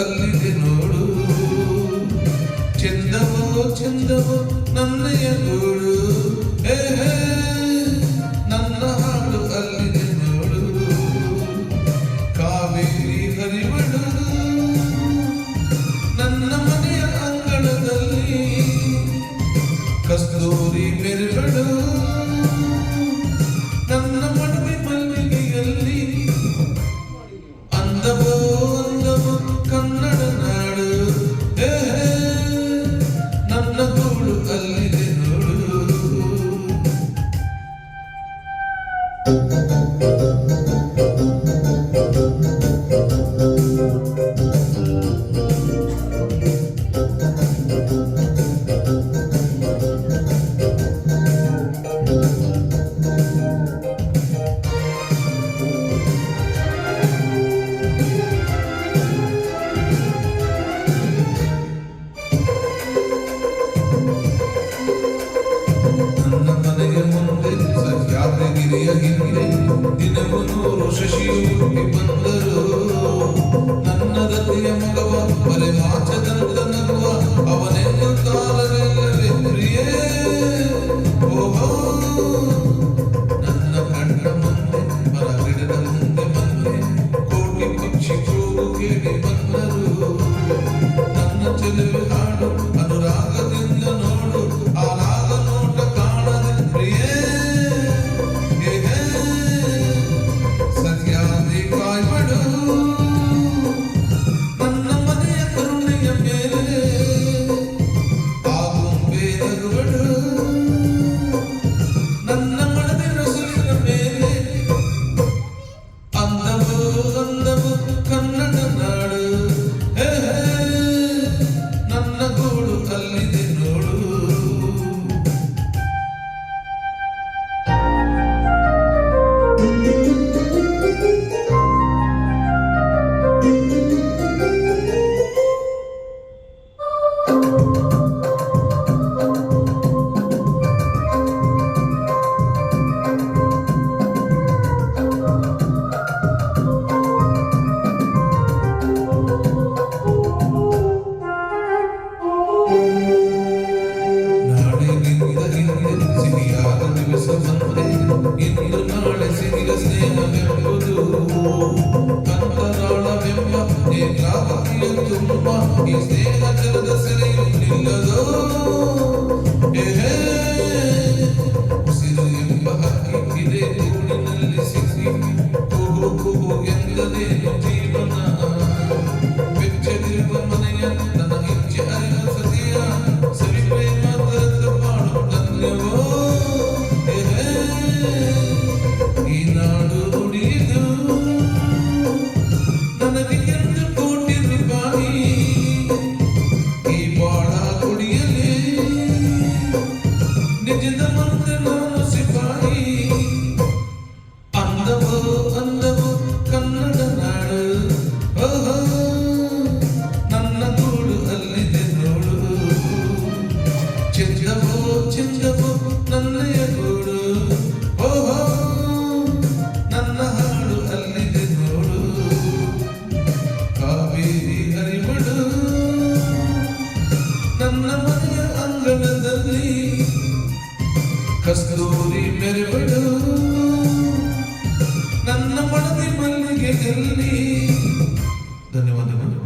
the no, no, no. ಸಹ್ಯಾದ್ರಿಗಿರಿಯ ಹಿಂದೆ ದಿನವು ನೂರು ಶಶಿಯು ಬಂದರು ನನ್ನ ದತ್ತಿಯ ಮಗವ ಬಲೆ ಮಾಚದಂತ ನಗುವ ಅವನೆನ್ನು ಕಾಲವಿಲ್ಲವೇ ಪ್ರಿಯೇ ಓಹೋ ನನ್ನ ಕಣ್ಣ ಮುಂದೆ ಮರ ಗಿಡದ ಮುಂದೆ ಬಂದೆ ಕೋಟಿ ಪಕ್ಷಿ ಕೂಗು ಕೇಳಿ ಬಂದರು ನನ್ನ ಚೆಲುವೆ ಸಿಹಿಯಾದ ದಿವಸ ಬಂದೆ ಇಂದು ನಾಳೆ ಸಿಹಿಯ ಸ್ನೇಹವೆಂಬುದು ಅಂತರಾಳವೆಂಬ ನೇತ್ರಾವತಿಯ ತುಂಬ ಈ ಸ್ನೇಹ ಜಲದ ಸೆರೆಯು ನಿಲ್ಲದೋ ಹೇ ಹೇ, ಉಸಿರು ಎಂಬ ಹಕ್ಕಿ ಚೆಂದವೋ ನನ್ನಯ ಗೂಡು. ಓಹೋ, ನನ್ನ ಹಾಡು ಅಲ್ಲಿದೆ ನೋಡು. ಕಾವೇರಿ ಹರಿಬಡು. ನನ್ನ ಮನೆಯ ಅಂಗಳದಲ್ಲಿ ಕಸ್ತೂರಿ ಮೆರವಡು ನನ್ನ ಮಡದಿ ಮಲ್ಲಿಗೆಯಲ್ಲಿ ಧನ್ಯವಾದಗಳು.